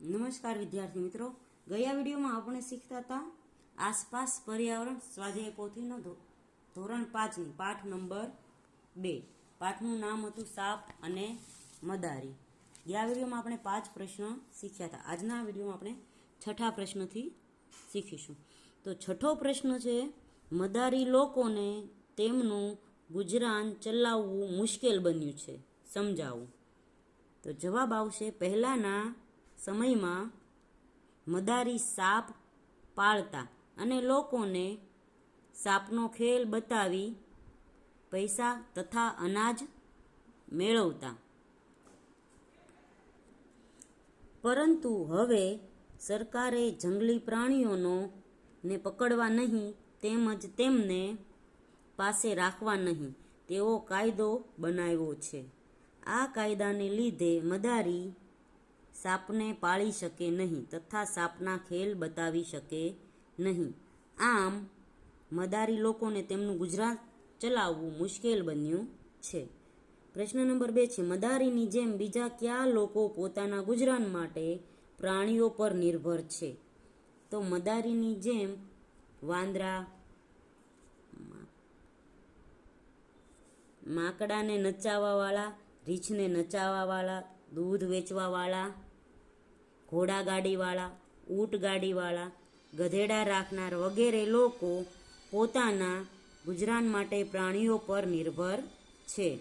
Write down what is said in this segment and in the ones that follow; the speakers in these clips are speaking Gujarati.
નમસ્કાર વિદ્યાર્થી મિત્રો. ગયા વિડીયોમાં આપણે શીખતા હતા આસપાસ પર્યાવરણ સ્વાધ્યાય પોથીનો ધોરણ પાંચની, પાઠ નંબર બે. પાઠનું નામ હતું સાપ અને મદારી. ગયા વિડીયોમાં આપણે પાંચ પ્રશ્નો શીખ્યા હતા. આજના વિડીયોમાં આપણે છઠ્ઠા પ્રશ્નથી શીખીશું. તો છઠ્ઠો પ્રશ્ન છે, મદારી લોકોને તેમનું ગુજરાન ચલાવવું મુશ્કેલ બન્યું છે. સમજાવું. તો જવાબ આવશે પહેલાંના સમયમાં મદારી સાપ પાળતા અને લોકોને સાપનો ખેલ બતાવી પૈસા તથા અનાજ મેળવતા. પરંતુ હવે સરકારે જંગલી પ્રાણીઓનો ને પકડવા નહીં, તેમજ તેમને પાસે રાખવા નહીં, તેવો કાયદો બનાવ્યો છે. આ કાયદાને લીધે મદારી સાપને પાળી શકે નહીં તથા સાપના ખેલ બતાવી શકે નહીં. આમ, મદારી લોકોને તેમનું ગુજરાત ચલાવવું મુશ્કેલ બન્યું છે. પ્રશ્ન નંબર બે છે, મદારીની જેમ બીજા કયા લોકો પોતાના ગુજરાન માટે પ્રાણીઓ પર નિર્ભર છે? તો મદારીની જેમ વાંદરા માકડાને નચાવવાવાળા, રીંછને નચાવવાવાળા, દૂધ વેચવાવાળા ઘોડાગાડીવાળા, ઊંટગાડીવાળા, ગધેડા રાખનાર વગેરે લોકો પોતાના ગુજરાન માટે પ્રાણીઓ પર નિર્ભર છે.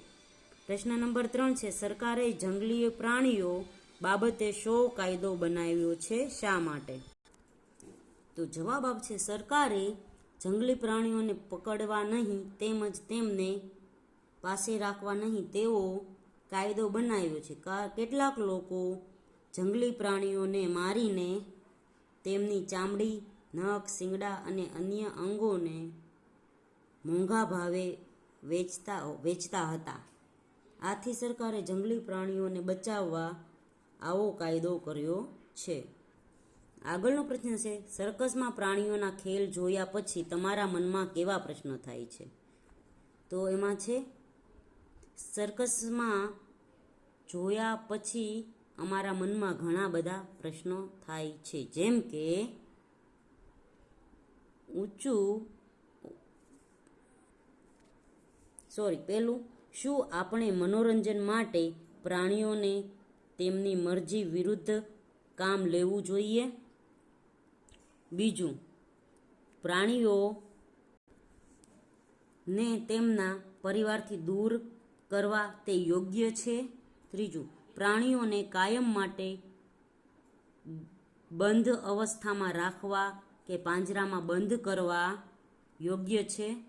પ્રશ્ન નંબર ત્રણ છે, સરકારે જંગલી પ્રાણીઓ બાબતે શો કાયદો બનાવ્યો છે, શા માટે? તો જવાબ આપશે, સરકારે જંગલી પ્રાણીઓને પકડવા નહીં, તેમજ તેમને પાસે રાખવા નહીં, તેવો કાયદો બનાવ્યો છે. કેટલાક લોકો જંગલી પ્રાણીઓને મારીને તેમની ચામડી, નખ, શિંગડા અને અન્ય અંગોને મોંઘા ભાવે વેચતા વેચતા હતા. આથી સરકારે જંગલી પ્રાણીઓને બચાવવા આવો કાયદો કર્યો છે. આગળનો પ્રશ્ન છે, સર્કસમાં પ્રાણીઓના ખેલ જોયા પછી તમારા મનમાં કેવા પ્રશ્નો થાય છે? તો એમાં છે, સર્કસમાં જોયા પછી અમારા મનમાં ઘણા બધા પ્રશ્નો થાય છે. જેમ કે, ઊંચું સોરી પહેલું, શું આપણે મનોરંજન માટે પ્રાણીઓને તેમની મરજી વિરુદ્ધ કામ લેવું જોઈએ? બીજું, પ્રાણીઓ ને તેમના પરિવારથી દૂર કરવા તે યોગ્ય છે? ત્રીજું પ્રાણીઓને કાયમ માટે બંધ અવસ્થામાં રાખવા કે પાંજરામાં બંધ કરવા યોગ્ય છે?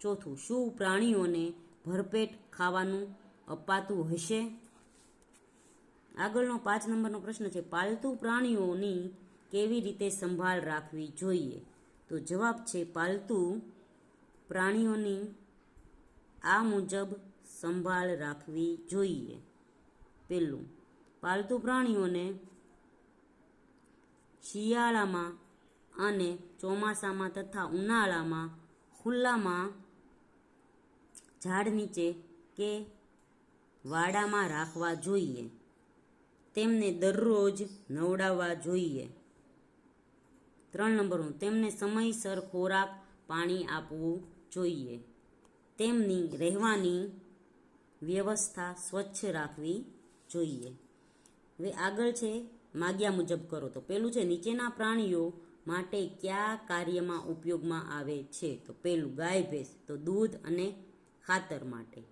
ચોથું, શું પ્રાણીઓને ભરપેટ ખાવાનું અપાતું હશે? આગળનો પાંચ નંબરનો પ્રશ્ન છે, પાલતુ પ્રાણીઓની કેવી રીતે સંભાળ રાખવી જોઈએ? તો જવાબ છે, પાલતુ પ્રાણીઓની આ મુજબ સંભાળ રાખવી જોઈએ. પહેલું પાલતુ પ્રાણીઓને શિયાળામાં અને ચોમાસામાં તથા ઉનાળામાં ખુલ્લામાં ઝાડ નીચે કે વાડામાં રાખવા જોઈએ. તેમને દરરોજ નવડાવવા જોઈએ. ત્રણ નંબરનું, તેમને સમયસર ખોરાક પાણી આપવું જોઈએ. તેમની રહેવાની વ્યવસ્થા સ્વચ્છ રાખવી જોઈએ. હવે આગળ છે, માગ્યા મુજબ કરો. તો પેલું છે, નીચેના પ્રાણીઓ માટે કયા કાર્યમાં ઉપયોગમાં આવે છે? તો પેલું, ગાય, ભેંસ. તો દૂધ અને ખાતર માટે.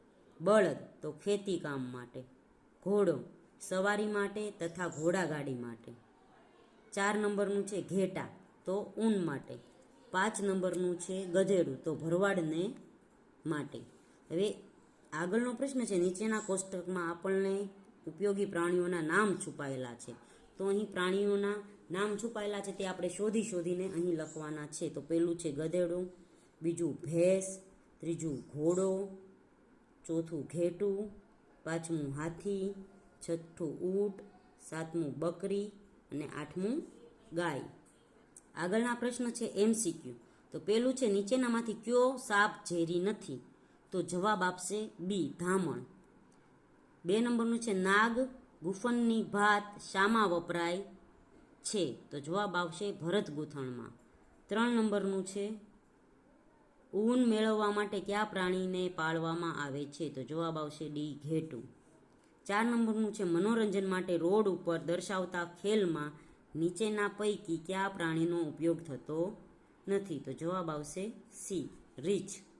બળદ, તો ખેતી કામ માટે. ઘોડો, સવારી માટે તથા ઘોડાગાડી માટે. ચાર નંબરનું છે, ઘેટા. તો ઊન માટે. પાંચ નંબરનું છે, ગધેડું. તો ભરવાડને માટે. હવે આગળનો પ્રશ્ન છે, નીચેના કોષ્ટકમાં આપણને ઉપયોગી પ્રાણીઓના નામ છુપાયેલા છે. તો અહીં પ્રાણીઓના નામ છુપાયેલા છે તે આપણે શોધી શોધીને અહીં લખવાના છે. તો પહેલું છે ગધેડું, બીજું ભેંસ, ત્રીજું ઘોડો, ચોથું ઘેટું, પાંચમું હાથી, છઠ્ઠું ઊંટ, સાતમું બકરી અને આઠમું ગાય. આગળના પ્રશ્ન છે એમસીક્યુ. તો પેલું છે નીચેનામાંથી કયો સાપ ઝેરી નથી? તો જવાબ આપશે બી, ધામણ. બે નંબરનું છે, નાગ ગુફનની ભાત શામાં વપરાય છે. તો જવાબ આવશે ભરત ગૂંથણમાં. ત્રણ નંબરનું છે, ઊન મેળવવા માટે કયા પ્રાણીને પાળવામાં આવે છે? તો જવાબ આવશે ડી, ઘેટું. ચાર નંબરનું છે, મનોરંજન માટે રોડ ઉપર દર્શાવતા ખેલમાં નીચેના પૈકી કયા પ્રાણીનો ઉપયોગ થતો નથી? તો જવાબ આવશે સી, રીછ.